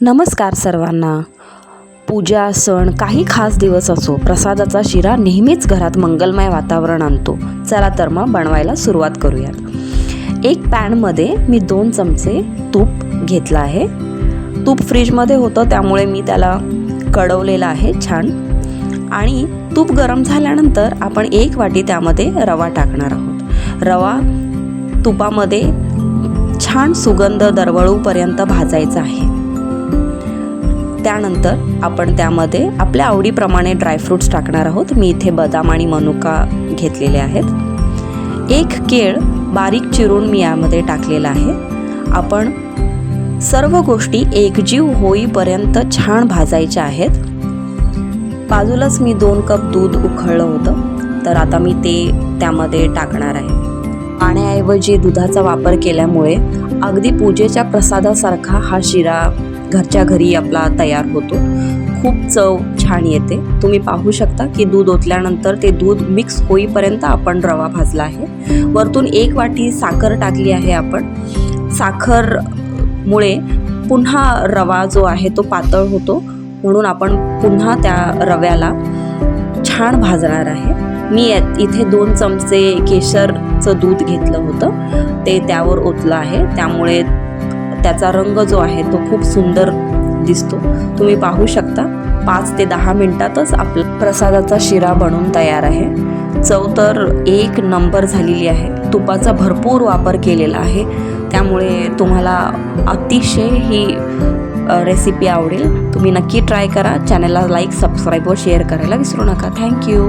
नमस्कार सर्वांना. पूजा सण काही खास दिवस असो प्रसादाचा शिरा नेहमीच घरात मंगलमय वातावरण आणतो. चला तर मग बनवायला सुरुवात करूयात. एक पॅनमध्ये मी दोन चमचे तूप घेतलं आहे. तूप फ्रीजमध्ये होतं त्यामुळे मी त्याला कडवलेलं आहे छान. आणि तूप गरम झाल्यानंतर आपण एक वाटी त्यामध्ये रवा टाकणार आहोत. रवा तुपामध्ये छान सुगंध दरवळूपर्यंत भाजायचा आहे. त्यानंतर आपण त्यामध्ये आपल्या आवडीप्रमाणे ड्रायफ्रूट्स टाकणार आहोत. मी इथे बदाम आणि मनुका घेतलेले आहेत. एक केळ बारीक चिरून मी यामध्ये टाकलेला आहे. आपण सर्व गोष्टी एकजीव होईपर्यंत छान भाजायच्या आहेत. बाजूलाच मी दोन कप दूध उखळलं होतं. तर आता मी ते त्यामध्ये टाकणार आहे. पाण्याऐवजी दुधाचा वापर केल्यामुळे अगदी पूजेच्या प्रसादासारखा हा शिरा घरच्या घरी आपला तयार होतो. खूप चव छान येते. तुम्ही पाहू शकता की दूध ओतल्यानंतर ते दूध मिक्स होईपर्यंत आपण रवा भाजला आहे. वरतून एक वाटी साखर टाकली आहे आपण. साखरमुळे पुन्हा रवा जो आहे तो पातळ होतो. म्हणून आपण पुन्हा त्या रव्याला छान भाजणार आहे. मी इथे दोन चमचे केशरचं दूध घेतलं होतं. ते त्यावर ओतलं आहे. त्यामुळे त्याचा रंग जो आहे तो खूप सुंदर दिसतो. तुम्ही पाहू शकता पाच ते दहा मिनटातच आपला प्रसादाचा शिरा बनून तयार आहे. चव तर एक नंबर झालेली आहे. तुपाचा भरपूर वापर केलेला आहे. त्यामुळे तुम्हाला अतिशय ही रेसिपी आवडेल. तुम्ही नक्की ट्राय करा. चॅनलला लाईक सबस्क्राईब व शेअर करायला विसरू नका. थँक्यू